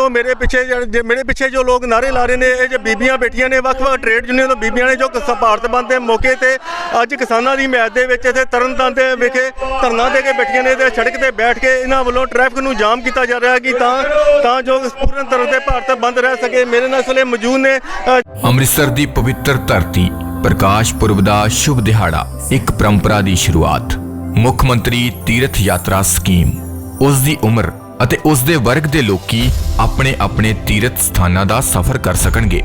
ਉਹ ਮੇਰੇ ਪਿੱਛੇ ਜਿਹੜੇ- ਜੇ ਮੇਰੇ ਪਿੱਛੇ ਜੋ ਲੋਕ ਨਾਰੇ ਲਾ ਰਹੇ ਨੇ ਇਹ ਜੇ ਬੀਬੀਆਂ ਬੈਠੀਆਂ ਨੇ ਵੱਖ-ਵੱਖ ਟ੍ਰੇਡ ਯੂਨੀਅਨ ਤੋਂ ਬੀਬੀਆਂ ਨੇ ਜੋ ਕਿਸਾ ਭਾਰਤ ਬੰਦ ਦੇ ਮੌਕੇ ਤੇ ਅੱਜ ਕਿਸਾਨਾਂ ਦੀ ਮਿਆਦ ਦੇ ਵਿੱਚ ਇੱਥੇ ਤਰਨਤਾਰਨ ਦੇ ਵਿਖੇ ਧਰਨਾ ਦੇ ਕੇ ਬੈਠੀਆਂ ਨੇ ਤੇ ਸੜਕ ਤੇ ਬੈਠ ਕੇ ਇਹਨਾਂ ਵੱਲੋਂ ਟ੍ਰੈਫਿਕ ਨੂੰ ਜਾਮ ਕੀਤਾ ਜਾ ਰਿਹਾ ਹੈ ਕਿ ਤਾਂ ਤਾਂ ਜੋ ਪੂਰਨ ਤਰ੍ਹਾਂ ਤੇ ਭਾਰਤ ਬੰਦ ਰਹਿ ਸਕੇ। ਮੇਰੇ ਨਾਲ ਇਸ ਵੇਲੇ ਮੌਜੂਦ ਨੇ ਅ, ਅੰਮ੍ਰਿਤਸਰ ਦੀ ਪਵਿੱਤਰ ਧਰਤੀ ਪ੍ਰਕਾਸ਼ ਪੁਰਬ ਦਾ ਸ਼ੁਭ ਦਿਹਾੜਾ ਇੱਕ ਪਰੰਪਰਾ ਦੀ ਸ਼ੁਰੂਆਤ। ਮੁੱਖ ਮੰਤਰੀ ਤੀਰਥ ਯਾਤਰਾ ਸਕੀਮ। ਉਸ ਦੀ ਉਮਰ ਅਤੇ ਉਸ ਦੇ ਵਰਗ ਦੇ ਲੋਕੀ ਆਪਣੇ ਆਪਣੇ ਤੀਰਥ ਸਥਾਨਾਂ ਦਾ ਸਫ਼ਰ ਕਰ ਸਕਣਗੇ।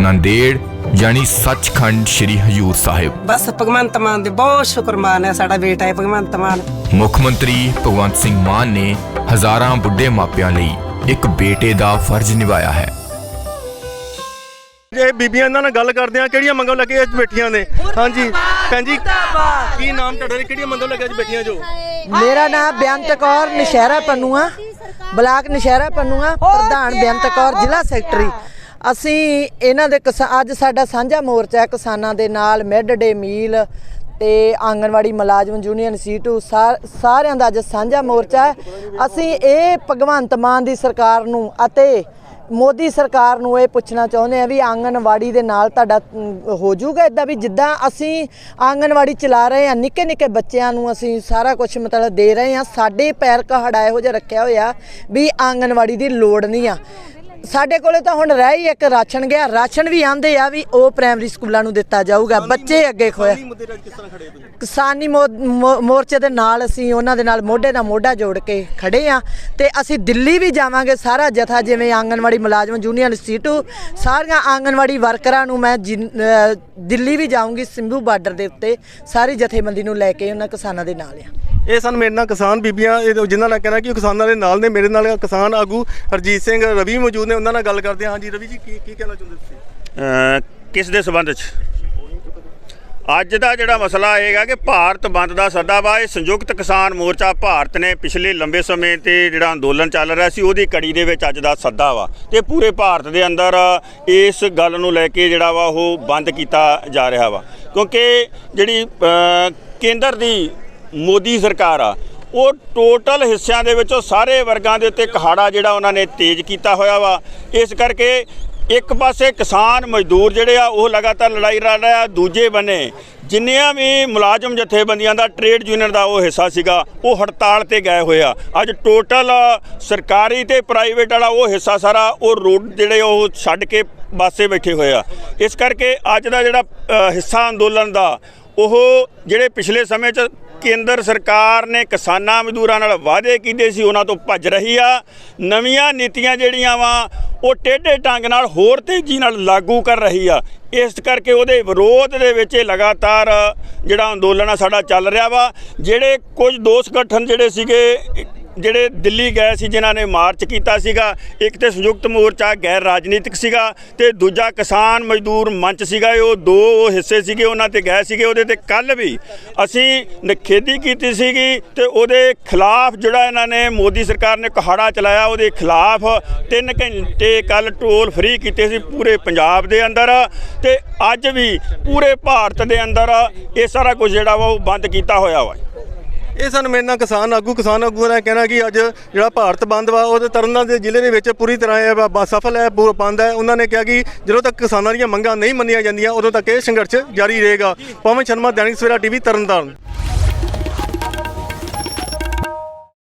ਨੰਦੇੜ ਯਾਨੀ ਸੱਚਖੰਡ ਸ੍ਰੀ ਹਜੂਰ ਸਾਹਿਬ। ਬਸ ਭਗਵੰਤ ਮਾਨ ਦੇ ਬਹੁਤ ਸ਼ੁਕਰਮਾਨ ਹੈ ਸਾਡਾ ਬੇਟਾ ਹੈ ਭਗਵੰਤ ਮਾਨ। ਮੁੱਖ ਮੰਤਰੀ ਭਗਵੰਤ ਸਿੰਘ ਮਾਨ ਨੇ ਹਜ਼ਾਰਾਂ ਬੁੱਢੇ ਮਾਪਿਆਂ ਲਈ ਇੱਕ ਬੇਟੇ ਦਾ ਫਰਜ਼ ਨਿਭਾਇਆ ਹੈ। ਜੇ ਬੀਬੀਆਂ ਨਾਲ ਗੱਲ ਕਰਦੇ ਆ ਕਿਹੜੀਆਂ ਮੰਗਾਂ ਲੈ ਕੇ ਬੈਠੀਆਂ ਨੇ? ਹਾਂਜੀ। ਭੈਣ ਜੀ, ਕੀ ਨਾਮ ਤੁਹਾਡਾ ਤੇ ਕਿਹੜੀਆਂ ਮੰਗਾਂ ਲੈ ਅੱਜ ਬੈਠੀਆਂ ਜੋ? ਮੇਰਾ ਨਾਮ ਬੇਅੰਤ ਕੌਰ, ਨਸ਼ਹਿਰਾ ਪੰਨੂਆ, ਬਲਾਕ ਨਸ਼ਹਿਰਾ ਪੰਨੂਆ, ਪ੍ਰਧਾਨ ਬੇਅੰਤ ਕੌਰ, ਜ਼ਿਲ੍ਹਾ ਸੈਕਟਰੀ। ਅਸੀਂ ਇਹਨਾਂ ਦੇ ਕਿਸਾ- ਅੱਜ ਸਾਡਾ ਸਾਂਝਾ ਮੋਰਚਾ ਹੈ ਕਿਸਾਨਾਂ ਦੇ ਨਾਲ, ਮਿਡ ਡੇ ਮੀਲ ਤੇ ਆਂਗਨਵਾੜੀ ਮੁਲਾਜ਼ਮ ਯੂਨੀਅਨ ਸੀਟੂ ਸਾਰ- ਸਾਰਿਆਂ ਦਾ ਅੱਜ ਸਾਂਝਾ ਮੋਰਚਾ ਹੈ। ਅਸੀਂ ਇਹ ਭਗਵੰਤ ਮਾਨ ਦੀ ਸਰਕਾਰ ਨੂੰ ਅਤੇ ਮੋਦੀ ਸਰਕਾਰ ਨੂੰ ਇਹ ਪੁੱਛਣਾ ਚਾਹੁੰਦੇ ਆ ਵੀ ਆਂਗਨਵਾੜੀ ਦੇ ਨਾਲ ਤੁਹਾਡਾ ਅਮ, ਹੋ ਜਾਊਗਾ ਇਦਾਂ ਵੀ ਜਿੱਦਾਂ ਅਸੀਂ ਆਂਗਨਵਾੜੀ ਚਲਾ ਰਹੇ ਆ ਨਿੱਕੇ ਨਿੱਕੇ ਬੱਚਿਆਂ ਨੂੰ ਅਸੀਂ ਸਾਰਾ ਕੁਝ ਮਤਲਬ ਦੇ ਰਹੇ ਆ ਸਾਡੇ ਪੈਰ ਕਹੜਾ ਇਹੋ ਜਿਹਾ ਰੱਖਿਆ ਹੋਇਆ ਵੀ ਆਂਗਨਵਾੜੀ ਦੀ ਲੋੜ ਨਹੀਂ ਆ। ਸਾਡੇ ਕੋਲੇ ਤਾਂ ਹੁਣ ਰਹਿ ਹੀ ਇੱਕ ਰਾਸ਼ਨ ਗਿਆ। ਰਾਸ਼ਨ ਵੀ ਆਂਦੇ ਆ ਵੀ ਉਹ ਪ੍ਰਾਇਮਰੀ ਸਕੂਲਾਂ ਨੂੰ ਦਿੱਤਾ ਜਾਊਗਾ। ਬੱਚੇ ਅੱਗੇ ਖੋਇਆ ਕਿਸਾਨੀ ਮੋਰਚੇ ਦੇ ਨਾਲ ਅਸੀਂ ਉਹਨਾਂ ਦੇ ਨਾਲ ਮੋਢੇ ਨਾਲ ਮੋਢਾ ਜੋੜ ਕੇ ਖੜੇ ਆ। ਤੇ ਅਸੀਂ ਦਿੱਲੀ ਵੀ ਜਾਵਾਂਗੇ ਸਾਰਾ ਜਥਾ ਜਿਵੇਂ ਆਂਗਨਵਾੜੀ ਮੁਲਾਜ਼ਮ ਯੂਨੀਅਨ ਸੀਟੂ ਸਾਰੀਆਂ ਆਂਗਨਵਾੜੀ ਵਰਕਰਾਂ ਨੂੰ ਮੈਂ ਦਿੱਲੀ ਵੀ ਜਾਊਂਗੀ ਸਿੰਭੂ ਬਾਰਡਰ ਦੇ ਉੱਤੇ। ਸਾਰੀ ਜਥੇਬੰਦੀ ਨੂੰ ਲੈ ਕੇ ਉਹਨਾਂ ਕਿਸਾਨਾਂ ਦੇ ਨਾਲ ਆ। ਇਹ ਸਨ ਮੇਰੇ ਨਾਲ ਕਿਸਾਨ ਬੀਬੀਆਂ, ਇਹ ਜਿਨ੍ਹਾਂ ਨਾਲ ਕਹਿਣਾ ਕਿ ਉਹ ਕਿਸਾਨਾਂ ਦੇ ਨਾਲ ਨੇ, ਮੇਰੇ ਨਾਲ ਕਿਸਾਨ ਆਗੂ ਹਰਜੀਤ ਸਿੰਘ ਰਵੀ ਮੌਜੂਦ ਨੇ, ਉਹਨਾਂ ਨਾਲ ਗੱਲ ਕਰਦੇ ਹਾਂ। ਹਾਂਜੀ ਰਵੀ ਜੀ, ਕੀ ਕੀ ਕਹਿਣਾ ਚਾਹੁੰਦੇ ਤੁਸੀਂ? ਕਿਸ ਦੇ ਸਬੰਧ 'ਚ? ਅੱਜ ਦਾ ਜਿਹੜਾ ਮਸਲਾ ਹੈਗਾ ਕਿ ਭਾਰਤ ਬੰਦ ਦਾ ਸੱਦਾ ਵਾ, ਇਹ ਸੰਯੁਕਤ ਕਿਸਾਨ ਮੋਰਚਾ ਭਾਰਤ ਨੇ ਪਿਛਲੇ ਲੰਬੇ ਸਮੇਂ ਤੇ ਜਿਹੜਾ ਅੰਦੋਲਨ ਚੱਲ ਰਿਹਾ ਸੀ, ਉਹਦੀ ਕੜੀ ਦੇ ਵਿੱਚ ਅੱਜ ਦਾ ਸੱਦਾ ਵਾ। ਤੇ ਪੂਰੇ ਭਾਰਤ ਦੇ ਅੰਦਰ ਇਸ ਗੱਲ ਨੂੰ ਲੈ ਕੇ ਜਿਹੜਾ ਵਾ, ਉਹ ਬੰਦ ਕੀਤਾ ਜਾ ਰਿਹਾ ਵਾ। ਕਿਉਂਕਿ ਜਿਹੜੀ ਕੇਂਦਰ ਦੀ ਮੋਦੀ ਸਰਕਾਰ ਆ, ਉਹ ਟੋਟਲ ਹਿੱਸਿਆਂ ਦੇ ਵਿੱਚੋਂ ਸਾਰੇ ਵਰਗਾਂ ਦੇ ਉੱਤੇ ਕਹਾੜਾ ਜਿਹੜਾ ਉਹਨਾਂ ਨੇ ਤੇਜ਼ ਕੀਤਾ ਹੋਇਆ ਵਾ। ਇਸ ਕਰਕੇ ਇੱਕ ਪਾਸੇ ਕਿਸਾਨ ਮਜ਼ਦੂਰ ਜਿਹੜੇ ਆ, ਉਹ ਲਗਾਤਾਰ ਲੜਾਈ ਲੜ ਰਹੇ ਆ, ਦੂਜੇ ਬੰਨੇ ਜਿੰਨੀਆਂ ਵੀ ਮੁਲਾਜ਼ਮ ਜਥੇਬੰਦੀਆਂ ਦਾ, ਟ੍ਰੇਡ ਯੂਨੀਅਨ ਦਾ ਉਹ ਹਿੱਸਾ ਸੀਗਾ, ਉਹ ਹੜਤਾਲ ਤੇ ਗਏ ਹੋਏ ਆ। ਅੱਜ ਟੋਟਲ ਸਰਕਾਰੀ ਤੇ ਪ੍ਰਾਈਵੇਟ ਵਾਲਾ ਉਹ ਹਿੱਸਾ ਸਾਰਾ, ਉਹ ਰੋਡ ਜਿਹੜੇ ਉਹ ਛੱਡ ਕੇ ਬਾਸੇ ਬੈਠੇ ਹੋਏ ਆ। ਇਸ ਕਰਕੇ ਅੱਜ ਦਾ ਜਿਹੜਾ ਹਿੱਸਾ ਅੰਦੋਲਨ ਦਾ, ਉਹ ਜਿਹੜੇ ਪਿਛਲੇ ਸਮੇਂ 'ਚ ਕੇਂਦਰ ਸਰਕਾਰ ਨੇ ਕਿਸਾਨਾਂ ਮਜ਼ਦੂਰਾਂ ਨਾਲ ਵਾਅਦੇ ਕੀਤੇ ਸੀ, ਉਹਨਾਂ ਤੋਂ ਭੱਜ ਰਹੀ ਆ। ਨਵੀਆਂ ਨੀਤੀਆਂ ਜਿਹੜੀਆਂ ਵਾ, ਉਹ ਟੇਢੇ ਢੰਗ ਨਾਲ ਹੋਰ ਤੇਜ਼ੀ ਨਾਲ ਲਾਗੂ ਕਰ ਰਹੀ ਆ। ਇਸ ਕਰਕੇ ਉਹਦੇ ਵਿਰੋਧ ਦੇ ਵਿੱਚ ਇਹ ਲਗਾਤਾਰ ਜਿਹੜਾ ਅੰਦੋਲਨ ਆ, ਸਾਡਾ ਚੱਲ ਰਿਹਾ ਵਾ। ਜਿਹੜੇ ਕੁਝ ਦੋ ਸੰਗਠਨ ਜਿਹੜੇ ਸੀਗੇ ਜਿਹੜੇ ਦਿੱਲੀ ਗਏ ਸੀ, ਜਿਨ੍ਹਾਂ ਨੇ ਮਾਰਚ ਕੀਤਾ ਸੀਗਾ, ਇੱਕ ਤੇ ਸੰਯੁਕਤ ਮੋਰਚਾ ਗੈਰ ਰਾਜਨੀਤਿਕ ਸੀਗਾ ਤੇ ਦੂਜਾ ਕਿਸਾਨ ਮਜ਼ਦੂਰ ਮੰਚ ਸੀਗਾ, ਉਹ ਦੋ ਹਿੱਸੇ ਸੀਗੇ, ਉਹਨਾਂ ਤੇ ਗਏ ਸੀਗੇ, ਉਹਦੇ ਤੇ ਕੱਲ ਵੀ ਅਸੀਂ ਨਖੇਦੀ ਕੀਤੀ ਸੀਗੀ ਤੇ ਉਹਦੇ ਖਿਲਾਫ ਜਿਹੜਾ ਇਹਨਾਂ ਨੇ ਮੋਦੀ ਸਰਕਾਰ ਨੇ ਕਹਾੜਾ ਚਲਾਇਆ, ਉਹਦੇ ਖਿਲਾਫ 3 ਘੰਟੇ ਕੱਲ ਟੋਲ ਫ੍ਰੀ ਕੀਤੇ ਸੀ ਪੂਰੇ ਪੰਜਾਬ ਦੇ ਅੰਦਰ ਤੇ ਅੱਜ ਵੀ ਪੂਰੇ ਭਾਰਤ ਦੇ ਅੰਦਰ ਇਹ ਸਾਰਾ ਕੁਝ ਜਿਹੜਾ ਵਾ ਉਹ ਬੰਦ ਕੀਤਾ ਹੋਇਆ ਵਾ। ਇਹ ਸਨ ਮੇਰੇ ਨਾਲ ਕਿਸਾਨ ਆਗੂ, ਕਿਸਾਨ ਆਗੂਆਂ ਦਾ ਕਹਿਣਾ ਕਿ ਅੱਜ ਜਿਹੜਾ ਭਾਰਤ ਬੰਦ ਵਾ ਉਹ ਤਰਨਤਾਰਨ ਦੇ ਜ਼ਿਲ੍ਹੇ ਦੇ ਵਿੱਚ ਪੂਰੀ ਤਰ੍ਹਾਂ ਇਹ ਬ- ਸਫਲ ਹੈ, ਪੂਰਾ ਬੰਦ ਹੈ। ਉਹਨਾਂ ਨੇ ਕਿਹਾ ਕਿ ਜਦੋਂ ਤੱਕ ਕਿਸਾਨਾਂ ਦੀਆਂ ਮੰਗਾਂ ਨਹੀਂ ਮੰਨੀਆਂ ਜਾਂਦੀਆਂ, ਉਦੋਂ ਤੱਕ ਇਹ ਸੰਘਰਸ਼ ਜਾਰੀ ਰਹੇਗਾ। ਪਵਨ ਸ਼ਰਮਾ, ਦੈਨਿਕ ਸਵੇਰਾ ਟੀਵੀ, ਤਰਨਤਾਰਨ।